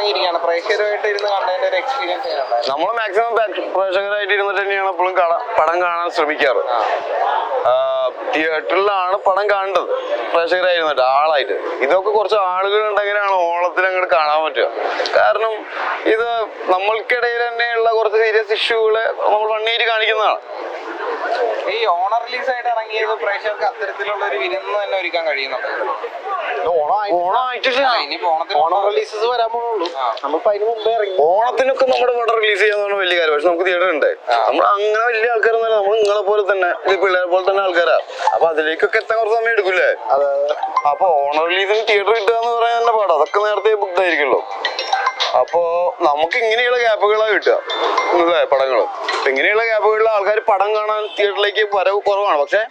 ഇറങ്ങിയിരിക്കുകയാണ് പ്രേക്ഷകരുമായിട്ട് ഇരുന്ന് കണ്ടതിന്റെ ഒരു എക്സ്പീരിയൻസ് നമ്മൾ മാക്സിമം പ്രേക്ഷകരായിട്ട് ഇരുന്നിട്ട് തന്നെയാണ് എപ്പോഴും പടം കാണാൻ ശ്രമിക്കാറ്. തിയേറ്ററിലാണ് പടം കാണേണ്ടത്. പ്രേക്ഷകരായിരുന്നിട്ട് ആളായിട്ട്. ഇതൊക്കെ കുറച്ച് ആളുകൾ ഉണ്ടെങ്കിലാണ് ഓണത്തിന് അങ്ങോട്ട് കാണാൻ പറ്റുക. കാരണം ഇത് നമ്മൾക്കിടയിൽ തന്നെയുള്ള കുറച്ച് സീരിയസ് ഇഷ്യൂകളെ നമ്മൾ വണ്ണീര് കാണിക്കുന്നതാണ്. ഈ ഓണർ റിലീസ് ആയിട്ട് ഇറങ്ങിയത് പ്രേക്ഷകർക്ക് അത്തരത്തിലുള്ള ഒരു വിരുന്ന് തന്നെ ഒരുക്കാൻ കഴിയുന്നുണ്ട്. ഓണത്തിനൊക്കെ നമ്മുടെ പടം റിലീസ് ചെയ്യാന്ന് വലിയ കാര്യം. പക്ഷെ നമുക്ക് തിയേറ്റർ ഉണ്ട്. നമ്മൾ അങ്ങനെ വലിയ ആൾക്കാരൊന്നും നമ്മൾ നിങ്ങളെ പോലെ തന്നെ ഈ പിള്ളേരെ പോലെ തന്നെ ആൾക്കാരാ. അപ്പൊ അതിലേക്കൊക്കെ എത്താൻ കുറച്ച് സമയം എടുക്കൂലേ അതെ അപ്പൊ ഓണർ റിലീസിന് തിയേറ്റർ കിട്ടുക എന്ന് പറയാൻ തന്നെ പാടാ. അതൊക്കെ നേരത്തെ ബുക്ക് ആയിരിക്കുമല്ലോ. അപ്പോ നമുക്ക് ഇങ്ങനെയുള്ള ഗ്യാപ്പുകളാണ് കിട്ടുക. അല്ലേ പടങ്ങൾ ഇങ്ങനെയുള്ള ഗ്യാപ്പുകളിൽ ആൾക്കാർ പടം കാണാൻ തിയേറ്ററിലേക്ക് വരവ് കുറവാണ്. പക്ഷെ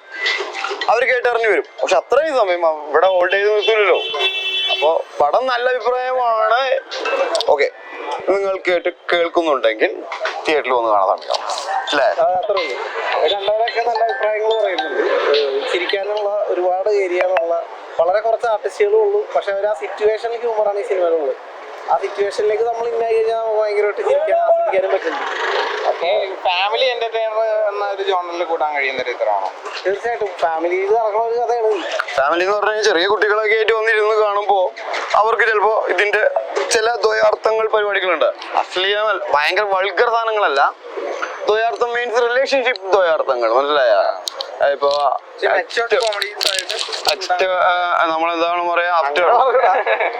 അവർ കേട്ടറിഞ്ഞു വരും. പക്ഷെ അത്രയും സമയം ഇവിടെ ഹോൾഡ് ചെയ്ത് നിൽക്കില്ലല്ലോ അപ്പോ പടം നല്ല അഭിപ്രായമാണ്. ഓക്കെ. നിങ്ങൾ കേട്ട് കേൾക്കുന്നുണ്ടെങ്കിൽ തിയേറ്ററിൽ വന്ന് കാണാൻ ശ്രമിക്കാം. അല്ലേ? കണ്ടവരൊക്കെ നല്ല അഭിപ്രായങ്ങൾ പറയുന്നുണ്ട്. ചിരിക്കാനുള്ള ഒരുപാട് ഏരിയ വളരെ കുറച്ച് ആർട്ടിസ്റ്റുകളും ഉള്ളൂ. പക്ഷെ അവർ ആ സിറ്റുവേഷനിൽ ഹ്യൂമറാണ് ഈ സിനിമയിലുള്ളത് ആ സിറ്റുവേഷനിലേക്ക് നമ്മൾ ഇന്നായി കഴിഞ്ഞാൽ നമുക്ക് ഭയങ്കരമായിട്ട് ചിരിക്കാനും ആസ്വദിക്കാനും പറ്റുന്നുണ്ട്. ഫാമിലി എന്റർടൈനർ എന്ന ഒരു ജോണറിൽ കൂടാൻ കഴിയുന്ന ഒരു ചിത്രമാണോ? തീർച്ചയായിട്ടും. ഫാമിലിയിൽ നടക്കുന്ന ഒരു കഥയാണ്. ഫാമിലി എന്ന് പറഞ്ഞാൽ ചെറിയ കുട്ടികളൊക്കെ ആയിട്ട് വന്നിരുന്ന് കാണുമ്പോൾ അവർക്ക് ചിലപ്പോ ഇതിന്റെ ചില ദ്വയാർത്ഥങ്ങൾ പരിപാടികളുണ്ട്. അശ്ലീല ഭയങ്കര വൾഗർ സാധനങ്ങളല്ല. ദ്വയാർത്ഥം മീൻസ് റിലേഷൻഷിപ്പ് ദ്വയാർത്ഥങ്ങൾ മനസ്സിലായ? ഇപ്പൊ നമ്മളെന്താണ് പറയാ ആഫ്റ്റർ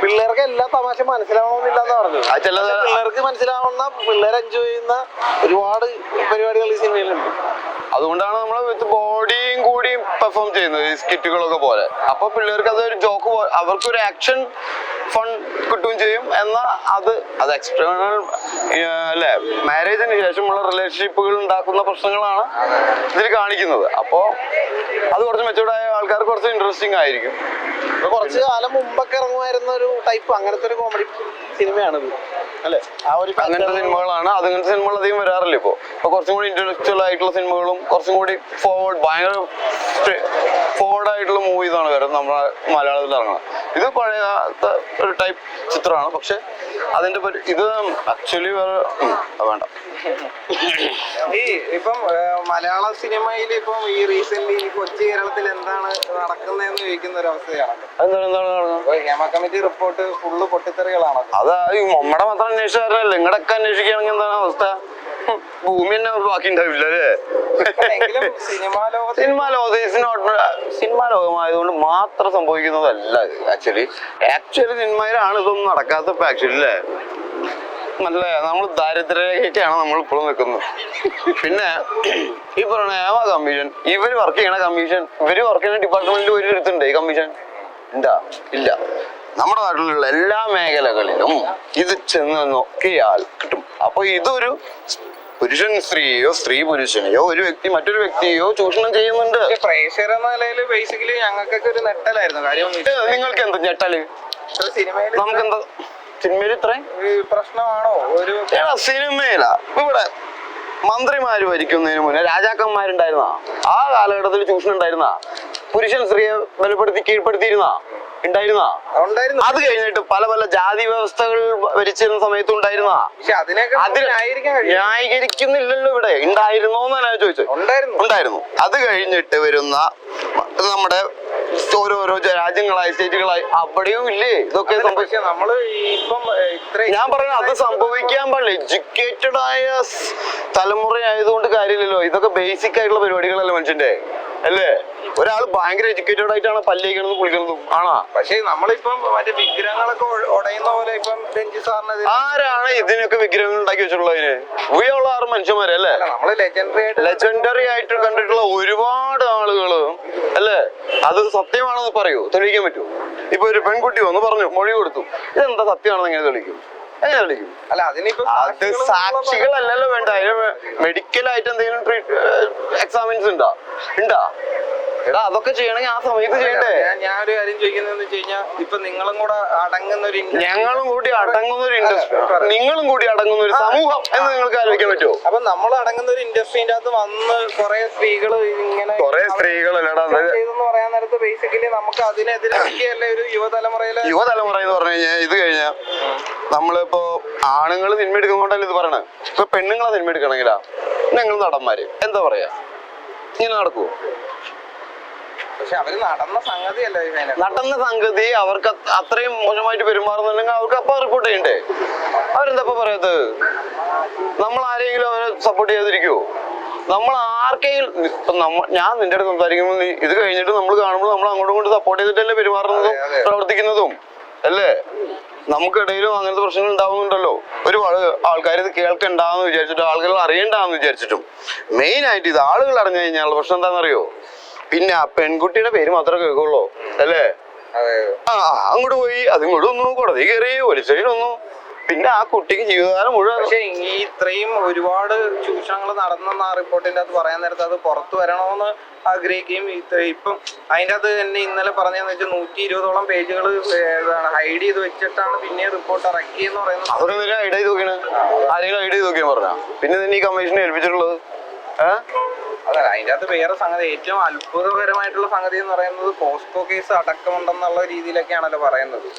പിള്ളേർക്ക് എല്ലാ തമാശ മനസ്സിലാവണമെന്നില്ല എന്ന് പറഞ്ഞു പിള്ളേർക്ക് മനസ്സിലാവുന്ന പിള്ളേർ എൻജോയ് ചെയ്യുന്ന ഒരുപാട് പരിപാടികൾ ഈ സിനിമയിലുണ്ട്. അതുകൊണ്ടാണ് നമ്മൾ വിത്ത് ബോഡിയും കൂടി പെർഫോം ചെയ്യുന്നത് ഈ സ്കിറ്റുകളൊക്കെ പോലെ. അപ്പൊ പിള്ളേർക്ക് അതൊരു ജോക്ക് അവർക്കൊരു ആക്ഷൻ ഫൺ കിട്ടുകയും ചെയ്യും എന്നാൽ അത് അത് എക്സ്റ്റേണൽ അല്ലെ മാരേജിന് ശേഷമുള്ള റിലേഷൻഷിപ്പുകൾ ഉണ്ടാക്കുന്ന പ്രശ്നങ്ങളാണ് ഇതിൽ കാണിക്കുന്നത്. അപ്പോ അത് കുറച്ച് മെച്ചൂർഡായ ആൾക്കാർ കുറച്ച് ഇൻട്രസ്റ്റിംഗ് ആയിരിക്കും. കുറച്ച് കാലം മുമ്പൊക്കെ ഇറങ്ങുമായിരുന്ന ഒരു ടൈപ്പ് അങ്ങനത്തെ ഒരു കോമഡി സിനിമയാണിത്. അല്ലേ? ആ ഒരു അങ്ങനത്തെ സിനിമകളാണ്. അതങ്ങനത്തെ സിനിമകൾ അധികം വരാറില്ല ഇപ്പോ. ഇപ്പോൾ കുറച്ചും കൂടി ഇന്റലക്ച്വൽ ആയിട്ടുള്ള സിനിമകളും കുറച്ചും കൂടി ഫോർവേഡ് ഭയങ്കര ഫോർവേഡ് ആയിട്ടുള്ള മൂവീസാണ് വരുന്നത് നമ്മുടെ മലയാളത്തിൽ ഇറങ്ങുന്നത്. ഇത് പഴയ ഒരു ടൈപ്പ് ചിത്രമാണ്. പക്ഷെ അതിന്റെ ഇത് ആക്ച്വലി വേറെ വേണ്ട. ഈ ഇപ്പം മലയാള സിനിമയിൽ ഇപ്പം ഈ റീസെന്റ് കൊച്ചു കേരളത്തിൽ എന്താണ് നടക്കുന്നതെന്ന് ചോദിക്കുന്ന ഒരു അവസ്ഥയാണല്ലോ ഹേമ കമ്മിറ്റി റിപ്പോർട്ട് ഫുള്ള് പൊട്ടിത്തെറികളാണോ അതാ ഈ നമ്മുടെ മാത്രം അന്വേഷിച്ചാരല്ലേ നിങ്ങളുടെയൊക്കെ അന്വേഷിക്കുകയാണെങ്കിൽ എന്താണ് അവസ്ഥ? ഭൂമി തന്നെ ബാക്കി ഉണ്ടാവില്ല അല്ലേ? സിനിമാ ലോകത്ത് സിനിമാ ലോകം സിനിമാ ലോകമായതുകൊണ്ട് മാത്രം സംഭവിക്കുന്നതല്ല ആക്ച്വലി ആക്ച്വലി സിനിമയിലാണ് ഇതൊന്നും നടക്കാത്ത ആക്ച്വലി അല്ലേ നല്ല നമ്മൾ ദാരിദ്ര്യരേഖയ്ക്കാണ് നമ്മൾ ഇപ്പോഴും നിൽക്കുന്നത്. പിന്നെ ഈ പറയുന്ന ഏവ കമ്മീഷൻ ഇവർ വർക്ക് ചെയ്യണ കമ്മീഷൻ ഇവർ വർക്ക് ചെയ്യുന്ന ഡിപ്പാർട്ട്മെന്റിൽ ഒരു എടുത്തുണ്ട് ഈ കമ്മീഷൻ. ഉണ്ടാ ഇല്ല. നമ്മുടെ നാട്ടിലുള്ള എല്ലാ മേഖലകളിലും ഇത് ചെന്ന് നോക്കിയാൽ കിട്ടും. അപ്പൊ ഇതൊരു പുരുഷൻ സ്ത്രീയോ സ്ത്രീ പുരുഷനെയോ ഒരു വ്യക്തി മറ്റൊരു വ്യക്തിയോ ചൂഷണം ചെയ്യുന്നുണ്ട്. പ്രേക്ഷകർ എന്ന നിലയിൽ ബേസിക്കലി ഞങ്ങൾക്കൊക്കെ ഒരു നെട്ടലായിരുന്നു കാര്യം നിങ്ങൾക്ക് എന്താ ഞെട്ടൽ? സിനിമയിൽ നമുക്ക് എന്താ സിനിമയിൽ ഇത്രയും? പ്രശ്നമാണോ? ഒരു സിനിമയില. ഇവിടെ മന്ത്രിമാര് ഭരിക്കുന്നതിന് മുന്നേ രാജാക്കന്മാരുണ്ടായിരുന്ന? ആ കാലഘട്ടത്തിൽ ചൂഷണം ഉണ്ടായിരുന്ന? പുരുഷൻ സ്ത്രീയെ ബലപ്പെടുത്തി കീഴ്പ്പെടുത്തിയിരുന്ന? ഉണ്ടായിരുന്ന? അത് കഴിഞ്ഞിട്ട് പല പല ജാതി വ്യവസ്ഥകൾ ഭരിച്ചിരുന്ന സമയത്തും ഉണ്ടായിരുന്ന? ന്യായീകരിക്കുന്നില്ലല്ലോ ഇവിടെ. ഉണ്ടായിരുന്നോ എന്നാണ് ചോദിച്ചത്. ഉണ്ടായിരുന്നു. അത് കഴിഞ്ഞിട്ട് വരുന്ന നമ്മുടെ ഓരോരോ രാജ്യങ്ങളായി സ്റ്റേറ്റുകളായി. അവിടെയും ഇല്ലേ? ഇതൊക്കെ സംഭവിക്കാം നമ്മൾ ഇപ്പം ഞാൻ പറഞ്ഞു അത് സംഭവിക്കാൻ പാടില്ല. എഡ്യൂക്കേറ്റഡ് ആയ തലമുറ ആയതുകൊണ്ട് കാര്യമില്ലല്ലോ. ഇതൊക്കെ ബേസിക് ആയിട്ടുള്ള പരിപാടികളല്ലേ മനുഷ്യന്റെ അല്ലേ? ഒരാൾ ഭയങ്കര എഡ്യൂക്കേറ്റഡ് ആയിട്ടാണ് പല്ലേക്കണതും കുളിക്കണതും. ആണോ? പക്ഷെ നമ്മളിപ്പം മറ്റേ വിഗ്രഹങ്ങളൊക്കെ ഉടയുന്ന പോലെ ഇപ്പം രഞ്ജി സാറിന് ആരാണ് ഇതിനൊക്കെ വിഗ്രഹങ്ങൾ ഉണ്ടാക്കി വെച്ചിട്ടുള്ളതിന്? ഉള്ള ആറ് മനുഷ്യന്മാരെ അല്ലേ? നമ്മൾ ലെജൻഡറി ആയിട്ട് ലെജൻഡറി ആയിട്ട് കണ്ടിട്ടുള്ള ഒരുപാട് ആളുകൾ അല്ലേ? അത് സത്യമാണെന്ന് പറയൂ. തെളിയിക്കാൻ പറ്റൂ ഇപ്പൊ ഒരു പെൺകുട്ടി വന്ന് പറഞ്ഞു മൊഴി കൊടുത്തു. ഇതെന്താ സത്യമാണെന്ന് എങ്ങനെ തെളിയിക്കും? അല്ല അതിനിപ്പോ അത് സാക്ഷികളല്ലല്ലോ വേണ്ട. അതിന് മെഡിക്കൽ ആയിട്ട് എന്തെങ്കിലും എക്സാമിൻസ് ഉണ്ടോ? ഉണ്ടാ? എടാ അതൊക്കെ ചെയ്യണമെങ്കിൽ ആ സമയത്ത് ചെയ്യണ്ടേ? ഒരു കാര്യം ചോദിക്കുന്നതെന്ന് വെച്ച് കഴിഞ്ഞാൽ ഇപ്പൊ നിങ്ങളും കൂടെ അടങ്ങുന്ന ഒരു ഞങ്ങളും കൂടി അടങ്ങുന്ന ഒരു ഇൻഡസ്ട്രി നിങ്ങളും കൂടി അടങ്ങുന്ന ഒരു സമൂഹം എന്ന് നിങ്ങൾക്ക് ആലോചിക്കാൻ പറ്റുമോ? അപ്പൊ നമ്മൾ അടങ്ങുന്ന ഒരു ഇൻഡസ്ട്രീന്റെ അകത്ത് വന്ന് കുറെ സ്ത്രീകൾ ഇങ്ങനെ കുറെ സ്ത്രീകൾ ചെയ്തെന്ന് പറയാൻ നേരത്ത് ബേസിക്കലി നമുക്ക് അതിനെതിരെ ഒരു യുവതലമുറയിലെ യുവതലമുറ എന്ന് പറഞ്ഞു കഴിഞ്ഞാൽ ഇത് കഴിഞ്ഞാൽ നമ്മളിപ്പോ ആണുങ്ങൾ സിനിമ എടുക്കുന്നോണ്ടല്ലേ ഇത് പറയണേ? ഇപ്പൊ പെണ്ണുങ്ങളെ സിനിമ എടുക്കണമെങ്കിലാ നിങ്ങൾ നടന്മാര്. എന്താ പറയാ? ഇങ്ങനെ നടക്കുവോ? പക്ഷെ അവർ നടന്ന സംഗതിയല്ല ഈ ഫൈനൽ നടന്ന സംഗതി അവർക്ക് അത്രയും മോശമായിട്ട് പെരുമാറുന്നുണ്ടെങ്കിൽ അവർക്ക് അപ്പൊ റിപ്പോർട്ട് ചെയ്യണ്ടേ? അവരെന്താ പറയത് പറയാത്തത് നമ്മൾ ആരെങ്കിലും അവരെ സപ്പോർട്ട് ചെയ്യാതിരിക്കുവോ? നമ്മൾ ആർക്കെങ്കിലും ഇപ്പൊ നമ്മ ഞാൻ നിന്റെ അടുത്ത് സംസാരിക്കുമ്പോൾ നീ ഇത് കഴിഞ്ഞിട്ട് നമ്മൾ കാണുമ്പോൾ നമ്മൾ അങ്ങോട്ടും കൊണ്ട് സപ്പോർട്ട് ചെയ്തിട്ടല്ലേ പെരുമാറുന്നതും. പ്രവർത്തിക്കുന്നതും? അല്ലേ? നമുക്കിടയിലും അങ്ങനത്തെ പ്രശ്നങ്ങൾ ഉണ്ടാവുന്നുണ്ടല്ലോ. ഒരുപാട് ആൾക്കാർ ഇത് കേൾക്കണ്ടാന്ന് വിചാരിച്ചിട്ടും ആളുകൾ അറിയണ്ടാന്ന് വിചാരിച്ചിട്ടും. മെയിൻ ആയിട്ട് ഇത് ആളുകൾ അറിഞ്ഞു കഴിഞ്ഞാൽ പ്രശ്നം എന്താണെന്നറിയോ? പിന്നെ ആ പെൺകുട്ടിയുടെ പേര് മാത്രമേ കേൾക്കുള്ളൂ അല്ലേ? ആ അങ്ങോട്ട് പോയി അതിങ്ങോട്ട് വന്നു കോടതി കയറി പോലീസ് സ്റ്റേഷൻ വന്നു. പിന്നെ ആ കുട്ടിക്ക് ജീവിതകാലം മുഴുവൻ പക്ഷെ ഈ ഇത്രയും ഒരുപാട് ചൂഷണങ്ങൾ നടന്നെന്ന് ആ റിപ്പോർട്ടിന്റെ അത് പറയാൻ നേരത്തെ അത് പുറത്തു വരണമെന്ന് ആഗ്രഹിക്കുകയും ഇപ്പം അതിന്റെ അത് തന്നെ ഇന്നലെ പറഞ്ഞതെന്ന് വെച്ചാൽ നൂറ്റി ഇരുപതോളം പേജുകൾ ഹൈഡ് ചെയ്ത് വെച്ചിട്ടാണ് പിന്നെ റിപ്പോർട്ട് ഇറക്കിയെന്ന് പറയുന്നത്. ഹൈഡ് ചെയ്ത് നോക്കിയാണ്. ആരെങ്കിലും ഹൈഡ് ചെയ്ത് നോക്കിയാൽ പറഞ്ഞ? പിന്നെ ഈ കമ്മീഷനെ ഏൽപ്പിച്ചിട്ടുള്ളത്? ഏഹ് അതല്ല അതിന്റെ അകത്ത് വേറെ സംഗതി ഏറ്റവും അത്ഭുതകരമായിട്ടുള്ള സംഗതി എന്ന് പറയുന്നത് പോസ്കോ കേസ് അടക്കമുണ്ടെന്നുള്ള രീതിയിലൊക്കെയാണല്ലോ പറയുന്നത്.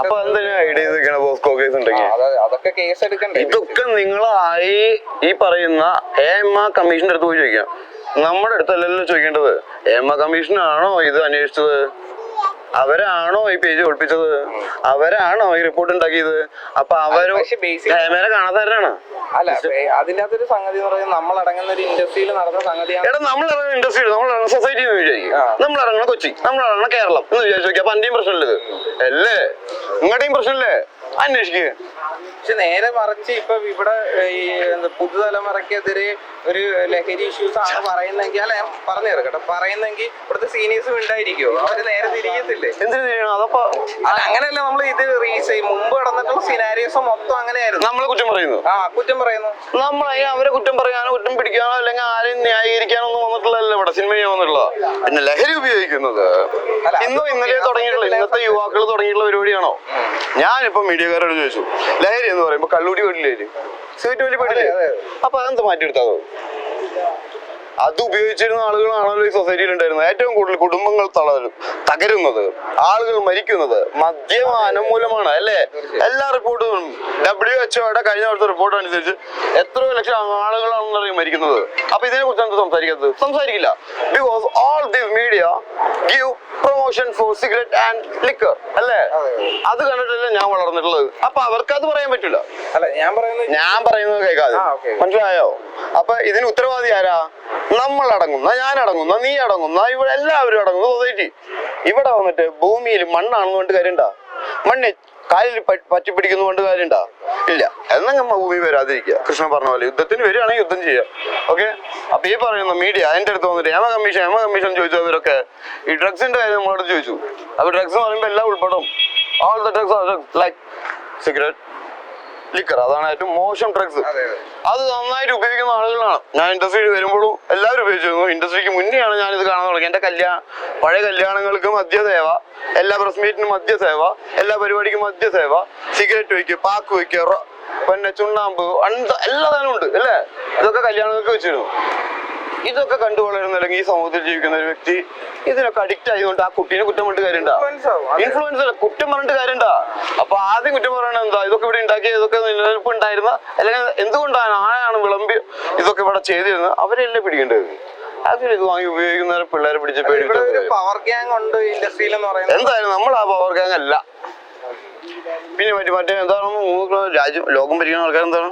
അപ്പൊ എന്തിനാ ഐഡിയ പോസ്കോ കേസ് ഉണ്ടെങ്കിൽ. അതൊക്കെ കേസ് എടുക്കണ്ടേ? ഇതൊക്കെ നിങ്ങളായി ഈ പറയുന്ന ഹേമ കമ്മീഷന്റെ അടുത്ത് പോയി ചോദിക്കാം നമ്മുടെ അടുത്തല്ലല്ലോ ചോദിക്കേണ്ടത്. ഹേമ കമ്മീഷനാണോ ഇത് അന്വേഷിച്ചത്? അവരാണോ ഈ പേജ് ഒളിപ്പിച്ചത് അവരാണോ ഈ റിപ്പോർട്ട് ഉണ്ടാക്കിയത്? അപ്പൊ അവർ ക്യാമറ കാണാത്തവരാണ്. അല്ല അതിന്റെ അകത്തൊരു സംഗതി എന്ന് പറയുന്നത് നമ്മൾ അടങ്ങുന്ന ഒരു ഇൻഡസ്ട്രിയിൽ നടന്ന സംഗതിയാണ് എടാ നമ്മൾ ഇറങ്ങുന്ന ഇൻഡസ്ട്രിയിൽ നമ്മൾ ഇറങ്ങുന്ന സൊസൈറ്റി എന്ന് വിചാരിക്കും. നമ്മൾ ഇറങ്ങുന്ന കൊച്ചി നമ്മൾ ഇറങ്ങുന്ന കേരളം എന്ന് വിചാരിച്ചു നോക്കി അപ്പൊ അന്റെയും പ്രശ്നമില്ലത് അല്ലേ? നിങ്ങളുടെയും പ്രശ്നമില്ലേ? അന്വേഷിക്കുക പക്ഷെ നേരെ മറിച്ച് ഇപ്പൊ ഇവിടെ ഈ പുതുതലമുറക്കെതിരെ ഒരു ലഹരി ഇഷ്യൂസ് ആണ് പറയുന്നെങ്കിൽ അല്ല ഞാൻ പറഞ്ഞു തീർക്കട്ടെ പറയുന്നെങ്കിൽ ഇവിടുത്തെ സീനിയേഴ്സും ഉണ്ടായിരിക്കുമോ അവർ നേരെ എന്തിനു ചെയ്യണം അതപ്പോ അങ്ങനെയല്ല നമ്മൾ ഇത് റീസ് മുമ്പ് കടന്നിട്ടുള്ള സിനാരിയോസ് മൊത്തം അങ്ങനെയായിരുന്നു. നമ്മൾ കുറ്റം പറയുന്നു. ആ കുറ്റം പറയുന്നു. നമ്മളെ അവരെ കുറ്റം പറയാനോ കുറ്റം പിടിക്കാനോ അല്ലെങ്കിൽ ആരെയും ന്യായീകരിക്കാനൊന്നും വന്നിട്ടില്ലല്ലോ ഇവിടെ സിനിമ ചെയ്യാൻ വന്നിട്ടുള്ള പിന്നെ ലഹരി ഉപയോഗിക്കുന്നത്. ഇന്നോ ഇന്നലെ തുടങ്ങിയിട്ടുള്ള ഇന്നത്തെ യുവാക്കൾ തുടങ്ങിയിട്ടുള്ള പരിപാടിയാണോ? ഞാനിപ്പോ മീഡിയക്കാരോട് ചോദിച്ചു ലഹരി എന്ന് പറയുമ്പോ കള്ളൂടി പേടില്ലേ സിഗരറ്റ് വലിയ അതെ. അപ്പൊ അതെന്ത് മാറ്റിയെടുത്താതോ അത് ഉപയോഗിച്ചിരുന്ന ആളുകളാണല്ലോ ഈ സൊസൈറ്റിയിൽ ഉണ്ടായിരുന്നത്. ഏറ്റവും കൂടുതൽ കുടുംബങ്ങൾ തളരും തകരുന്നത് ആളുകൾ മരിക്കുന്നത് മദ്യപാനം മൂലമാണ് അല്ലേ? എല്ലാ റിപ്പോർട്ടും ഡബ്ല്യു എച്ച്ഒയുടെ കഴിഞ്ഞ വർഷത്തെ റിപ്പോർട്ട് അനുസരിച്ച് എത്ര ലക്ഷം ആളുകളാണെന്നറിയും മരിക്കുന്നത്. അപ്പൊ ഇതിനെ കുറിച്ച് എന്ത് സംസാരിക്കുന്നത് സംസാരിക്കില്ല. Because all this media give promotion for cigarette and liquor അല്ലേ? അതെ. കണ്ടിട്ടല്ലേ ഞാൻ വളർന്നിട്ടുള്ളത്. അപ്പൊ അവർക്ക് അത് പറയാൻ പറ്റില്ല. അല്ല ഞാൻ പറയുന്നത് ഞാൻ പറയുന്നത് കേൾക്കാതെ. മനസ്സിലായോ? അപ്പൊ ഇതിന് ഉത്തരവാദി ആരാ? നമ്മൾ അടങ്ങുന്ന ഞാൻ അടങ്ങുന്ന നീ അടങ്ങുന്ന ഇവിടെ എല്ലാവരും അടങ്ങുന്ന സൊസൈറ്റി ഇവിടെ വന്നിട്ട് ഭൂമിയിൽ മണ്ണാണെന്ന് കൊണ്ട് കാര്യണ്ട മണ്ണ് കാലിൽ പറ്റി പിടിക്കുന്ന കൊണ്ട് കാര്യണ്ട ഇല്ല. എന്നങ്ങ് ഭൂമി വരാതിരിക്കുക. കൃഷ്ണൻ പറഞ്ഞ പോലെ യുദ്ധത്തിന് വരികയാണെങ്കിൽ യുദ്ധം ചെയ്യാം ഓക്കെ അപ്പൊ ഈ പറയുന്ന മീഡിയ അതിന്റെ അടുത്ത് വന്നിട്ട് ഹേമ കമ്മീഷൻ ഹേമ കമ്മീഷൻ ചോദിച്ചവരൊക്കെ ഈ ഡ്രഗ്സിന്റെ കാര്യം നമ്മളോട് ചോദിച്ചു. അപ്പൊ ഡ്രഗ്സ് എന്ന് പറയുമ്പോൾ എല്ലാം ഉൾപ്പെടും. All the drugs like cigarette liquor അതാണ് ഏറ്റവും മോശം ഡ്രഗ്സ് അതെ നന്നായിട്ട് ഉപയോഗിക്കുന്ന ആളുകളാണ്. ഞാൻ ഇൻഡസ്ട്രിയിൽ വരുമ്പോഴും എല്ലാവരും ഉപയോഗിച്ചിരുന്നു. ഇൻഡസ്ട്രിക്ക് മുന്നെയാണ് ഞാൻ ഇത് കാണാൻ തുടങ്ങി എന്റെ കല്യാണം പഴയ കല്യാണങ്ങൾക്ക് മദ്യസേവ എല്ലാ പ്രസ് മീറ്റിനും മദ്യസേവ എല്ലാ പരിപാടിക്കും മദ്യസേവ സിഗരറ്റ് വയ്ക്കുക പാക്ക് വയ്ക്കുക പിന്നെ ചുണ്ണാമ്പ് എല്ലാ സാധനവും ഉണ്ട് അല്ലേ? ഇതൊക്കെ കല്യാണങ്ങൾക്ക് വെച്ചിരുന്നു. ഇതൊക്കെ കണ്ടു വളരുന്ന അല്ലെങ്കിൽ ഈ സമൂഹത്തിൽ ജീവിക്കുന്ന ഒരു വ്യക്തി ഇതിനൊക്കെ അഡിക്റ്റ് ആയതുകൊണ്ട് ആ കുട്ടീനെ കുറ്റം പറഞ്ഞിട്ട്. അതെ. ഇൻഫ്ലുവൻസ് കുറ്റം പറഞ്ഞിട്ട് കാര്യമുണ്ടോ? അപ്പൊ ആദ്യം കുറ്റം പറയണത് എന്താ? ഇതൊക്കെ ഇവിടെ ഉണ്ടാക്കിയ ഇതൊക്കെ നിലനിൽപ്പ് ഉണ്ടായിരുന്ന അല്ലെങ്കിൽ എന്തുകൊണ്ടാണ് ആരാണ് വിളമ്പി ഇതൊക്കെ ഇവിടെ ചെയ്തിരുന്നത്? അവരെല്ലാം പിടിക്കേണ്ടത്? ആക്ച്വലി ഇത് വാങ്ങി ഉപയോഗിക്കുന്നവരെ പിള്ളേരെ പിടിച്ച് പവർ ഗ്യാങ് ഉണ്ട് ഇൻഡസ്ട്രിയിൽ എന്ന് പറയുന്നത്. എന്തായാലും നമ്മൾ ആ പവർ ഗ്യാങ് അല്ല. പിന്നെ മറ്റേ മറ്റേ എന്താണ് രാജ്യം ലോകം ഭരിക്കുന്ന ആൾക്കാർ എന്താണ്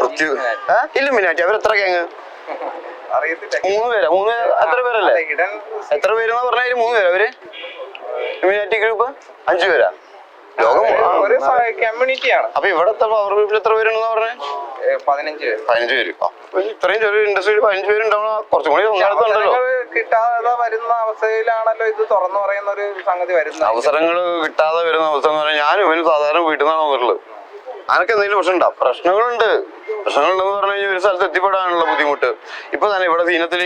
പൃഥ്വി ഏ? ഇല്ല മിനാറ്റി. അവർ എത്ര ഗ്യാങ് മൂന്ന് പേരാ. മൂന്ന് എത്ര പേരല്ലേ? എത്ര പേരെന്ന് പറഞ്ഞാൽ മൂന്ന് പേരാ അവർ? മിനാറ്റി ഗ്രൂപ്പ് അഞ്ചു പേരാ. ലോകം കമ്മ്യൂണിറ്റിയാണ് അപ്പൊ ഇവിടത്തെ പവർ ഗ്രൂപ്പിൽ എത്ര പേരുണ്ടെന്ന് പറഞ്ഞേ? പതിനഞ്ച് പേര്. പതിനഞ്ച് പേര്. ഇത്രയും ചെറിയ ഇൻഡസ്ട്രിയിൽ പതിനഞ്ച് പേരുണ്ടാവണ കുറച്ചും കൂടി ഒന്നാമത്തുണ്ടല്ലോ കിട്ടാതെ വരുന്ന അവസ്ഥയിലാണല്ലോ ഇത് തുറന്നു പറയുന്ന ഒരു സംഗതി വരുന്നത്. അവസരങ്ങൾ കിട്ടാതെ വരുന്ന അവസ്ഥ എന്ന് പറഞ്ഞാൽ ഞാൻ ഇവന് സാധാരണ വീട്ടിൽ നിന്നാണ് വന്നിട്ടുള്ളത്. അനക്ക് എന്തെങ്കിലും പ്രശ്നം ഉണ്ടോ പ്രശ്നങ്ങളുണ്ട്. പ്രശ്നങ്ങളുണ്ടെന്ന് പറഞ്ഞു കഴിഞ്ഞാൽ ഒരു സ്ഥലത്ത് എത്തിപ്പെടാനുള്ള ബുദ്ധിമുട്ട്. ഇപ്പൊ തന്നെ ഇവിടെ സീനത്തിൽ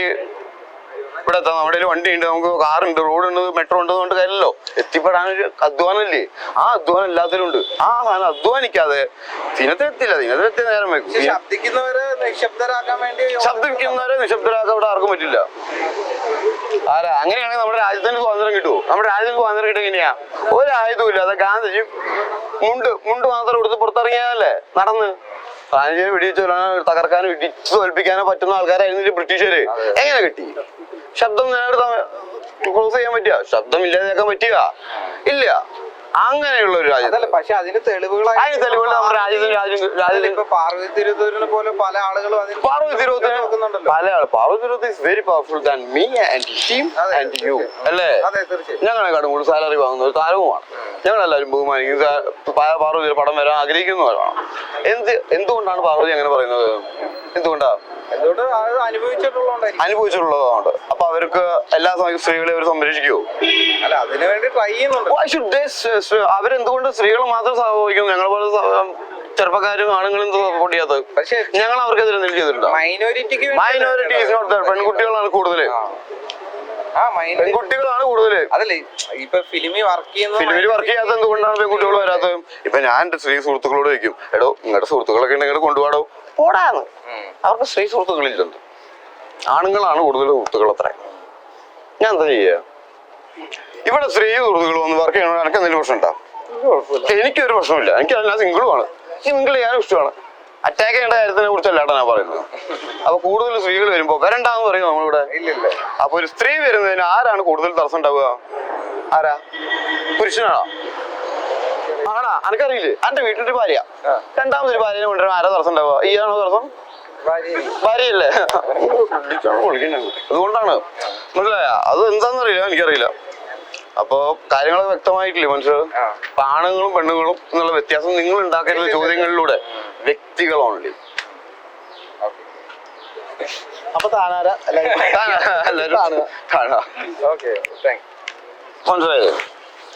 ഇവിടെ എത്താം. നമ്മുടെ വണ്ടി ഉണ്ട് നമുക്ക് കാറുണ്ട്. ഉണ്ട് മെട്രോ ഉണ്ട് കൊണ്ട് കാര്യമല്ലോ എത്തിപ്പെടാനൊരു അധ്വാനമില്ലേ? ആ അധ്വാനം എല്ലാത്തിലും ഉണ്ട്. ആ സാധനം അധ്വാനിക്കാതെ ദിനത്തിലെത്തില്ല ദിനത്തിലെത്തിയ നേരം പക്ഷെ വെക്കും ശബ്ദിക്കുന്നവരെ നിശബ്ദരാക്കാൻ വേണ്ടി ശബ്ദിക്കുന്നവരെ നിശബ്ദരാക്കാൻ ഇവിടെ ആർക്കും പറ്റില്ല. ആരാ? അങ്ങനെയാണെങ്കിൽ നമ്മുടെ രാജ്യത്തിന് സ്വാതന്ത്ര്യം കിട്ടുമോ നമ്മുടെ രാജ്യത്തിന് സ്വാതന്ത്ര്യം കിട്ടുക എങ്ങനെയാ? ഒരായുധവും ഇല്ല അത് ഗാന്ധിജി മുണ്ട് മുണ്ട് മാത്രം കൊടുത്ത് പുറത്തിറങ്ങിയാലേ നടന്ന്. ഗാന്ധിജിയെ വെടിവെച്ച് തകർക്കാനോ ഇടിച്ചു തോൽപ്പിക്കാനോ പറ്റുന്ന ആൾക്കാരായിരുന്നു ബ്രിട്ടീഷുകാര്? എങ്ങനെ കിട്ടി? ശബ്ദം നിലനിർത്താൻ ക്ലോസ് ചെയ്യാൻ പറ്റുക ശബ്ദം ഇല്ലാതാക്കാൻ പറ്റുക ഇല്ല. അങ്ങനെയുള്ള ഒരു രാജ്യം അതല്ല പക്ഷെ അതിന് തെളിവുകളായി അതിന് തെളിവുകൾ നമ്മുടെ രാജ്യത്തിന് രാജ്യം രാജ്യത്തിന് ഇപ്പൊ പാർവതി തിരുവനന്തപുരം പോലെ പല ആളുകളും അതിന് പാർവതി തിരുവനന്തപുരം നോക്കുന്നുണ്ടല്ലോ. പല ആൾ Parvathy Thiruvothu is very powerful than me and അതെ, ആൻഡ് യു അല്ലേ? ഞങ്ങളെക്കാളും കൂടുതൽ സാലറി വാങ്ങുന്ന ഒരു താരവുമാണ്. ഞങ്ങളെല്ലാവരും ബഹുമാനിക്കും. പാർവതി പടം വരാൻ ആഗ്രഹിക്കുന്നവരാണ് എന്ത് എന്തുകൊണ്ടാണ് പാർവതി അങ്ങനെ പറയുന്നത്? എന്തുകൊണ്ടാ? അനുഭവിച്ചിട്ടുള്ളതുകൊണ്ട് അപ്പൊ അവർക്ക് എല്ലാ സമയത്തും സ്ത്രീകളെ അവർ സംരക്ഷിക്കുമോ അല്ല അതിനു വേണ്ടി ട്രൈ ചെയ്യുന്നുണ്ട്. അവരെന്തുകൊണ്ട് സ്ത്രീകൾ മാത്രം സഹായിക്കും ഞങ്ങളെ പോലെ ചെറുപ്പക്കാരും ആണുങ്ങളും സപ്പോർട്ട് ചെയ്യാത്തത്? പക്ഷെ ഞങ്ങൾ അവർക്കെതിരെ ചെയ്തിട്ടുണ്ടോ? മൈനോറിറ്റിക്ക് മൈനോറിറ്റി നോട്ട് പെൺകുട്ടികളാണ് കൂടുതൽ പെൺകുട്ടികളാണ് കൂടുതൽ അതല്ലേ ഇപ്പൊ ഫിലിമിൽ വർക്ക് ചെയ്യുന്ന ഫിലിമിൽ വർക്ക് ചെയ്യാത്ത എന്തുകൊണ്ടാണ് പെൺകുട്ടികൾ വരാത്തത്? ഇപ്പൊ ഞാൻ എന്റെ സ്ത്രീ സുഹൃത്തുക്കളോട് ചോദിക്കും എടോ നിങ്ങളുടെ സുഹൃത്തുക്കളൊക്കെ ഉണ്ടെങ്കിൽ കൊണ്ടുപോടോ പോടാന്ന്. അവർക്ക് സ്ത്രീ സുഹൃത്തുക്കളില്ലെന്ന്. ആണുങ്ങളാണ് കൂടുതൽ സുഹൃത്തുക്കൾ അത്ര ഞാൻ എന്താ ചെയ്യുക ഇവിടെ സ്ത്രീ സുഹൃത്തുക്കൾ വന്ന് വർക്ക് ചെയ്യണോ എനിക്ക് എന്തെങ്കിലും പ്രശ്നം ഉണ്ടാവും എനിക്കൊരു പ്രശ്നമില്ല. എനിക്ക് ഞാൻ സിംഗിളുമാണ് സിംഗിൾ ചെയ്യാനും ഇഷ്ടമാണ്. അറ്റാക്ക് ചെയ്യേണ്ട കാര്യത്തിനെ കുറിച്ചല്ല ഞാൻ പറയുന്നത്. അപ്പൊ കൂടുതൽ സ്ത്രീകൾ വരുമ്പോ വരണ്ടാന്ന് പറയും നമ്മളിവിടെ? അപ്പൊ ഒരു സ്ത്രീ വരുന്നതിന് ആരാണ് കൂടുതൽ തടസ്സം ഉണ്ടാവുക? ആരാ? പുരുഷനാണോ? ആണാ അനക്കറിയില്ലേ? എന്റെ വീട്ടിലൊരു ഭാര്യ. രണ്ടാമതൊരു ഭാര്യനെ കൊണ്ടുവരാൻ ആരാ തടസ്സം ഉണ്ടാവുക? ഈ ആണോ തടസ്സം? ഭാര്യ. ഭാര്യയല്ലേ? അതുകൊണ്ടാണ്. മനസ്സിലായ? അത് എന്താണെന്നറിയില്ല എനിക്കറിയില്ല. അപ്പോ കാര്യങ്ങൾ വ്യക്തമായിട്ടില്ലേ മനുഷ്യർ. അപ്പൊ ആണുങ്ങളും പെണ്ണുങ്ങളും എന്നുള്ള വ്യത്യാസം നിങ്ങൾ ഉണ്ടാക്കരുത് ചോദ്യങ്ങളിലൂടെ വ്യക്തികൾ ഓൺലി അപ്പൊ താനാര? എല്ലാവരും കാണുക മനസ്സിലായത്